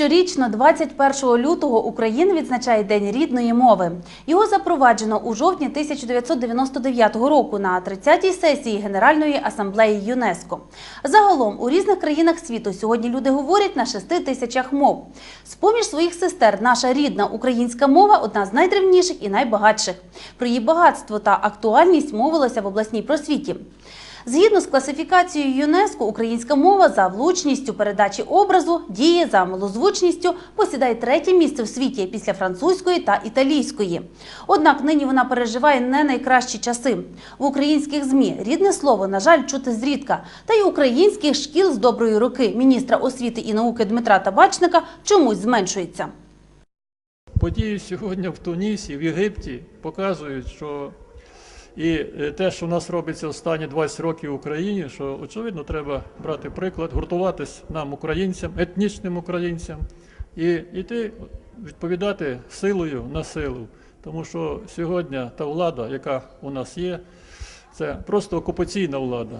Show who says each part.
Speaker 1: Щорічно, 21 лютого, Україна відзначає День рідної мови. Його запроваджено у жовтні 1999 року на 30-й сесії Генеральної асамблеї ЮНЕСКО. Загалом у різних країнах світу сьогодні люди говорять на 6 тисячах мов. З-поміж своїх сестер наша рідна українська мова одна з найдревніших і найбагатших. Про її багатство та актуальність мовилося в обласній просвіті. Згідно з класифікацією ЮНЕСКО, українська мова за влучністю передачі образу, діє за малозвучністю, посідає третє місце в світі після французької та італійської. Однак нині вона переживає не найкращі часи. В українських ЗМІ рідне слово, на жаль, чути зрідка. Та й українських шкіл з доброї руки міністра освіти і науки Дмитра Табачника чомусь зменшується.
Speaker 2: Події сьогодні в Тунісі, в Єгипті показують, що і е, те, що в нас робиться останні 20 років в Україні, що очевидно треба брати приклад, гуртуватись нам, українцям, етнічним українцям, і йти відповідати силою на силу. Тому що сьогодні та влада, яка у нас є, це просто окупаційна влада.